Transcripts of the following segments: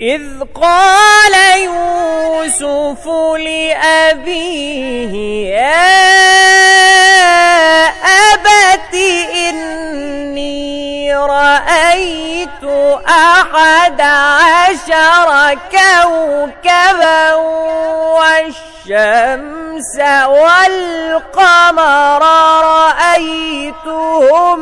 إذ قال يوسف لأبيه يا أبت إني رأيت أحد عشر كوكبا والشمس والقمر رأيتهم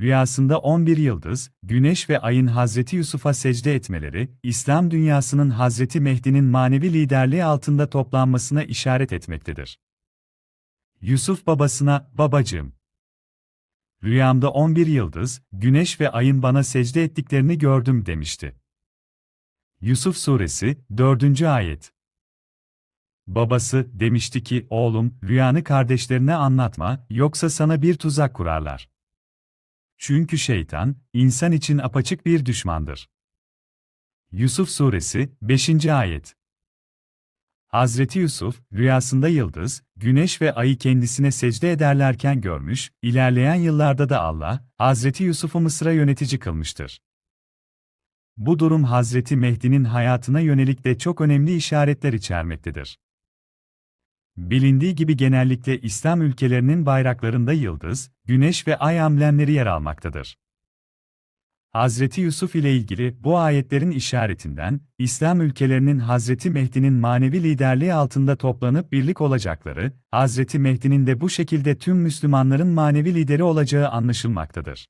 Rüyasında 11 yıldız, güneş ve ayın Hazreti Yusuf'a secde etmeleri, İslam dünyasının Hazreti Mehdi'nin manevi liderliği altında toplanmasına işaret etmektedir. Yusuf babasına, babacığım. Rüyamda 11 yıldız, güneş ve ayın bana secde ettiklerini gördüm demişti. Yusuf Suresi, 4. Ayet Babası, demişti ki, oğlum, rüyanı kardeşlerine anlatma, yoksa sana bir tuzak kurarlar. Çünkü şeytan, insan için apaçık bir düşmandır. Yusuf Suresi 5. Ayet Hazreti Yusuf, rüyasında yıldız, güneş ve ayı kendisine secde ederlerken görmüş, ilerleyen yıllarda da Allah, Hazreti Yusuf'u Mısır'a yönetici kılmıştır. Bu durum Hazreti Mehdi'nin hayatına yönelik de çok önemli işaretler içermektedir. Bilindiği gibi genellikle İslam ülkelerinin bayraklarında yıldız, güneş ve ay amblemleri yer almaktadır. Hazreti Yusuf ile ilgili bu ayetlerin işaretinden, İslam ülkelerinin Hazreti Mehdi'nin manevi liderliği altında toplanıp birlik olacakları, Hazreti Mehdi'nin de bu şekilde tüm Müslümanların manevi lideri olacağı anlaşılmaktadır.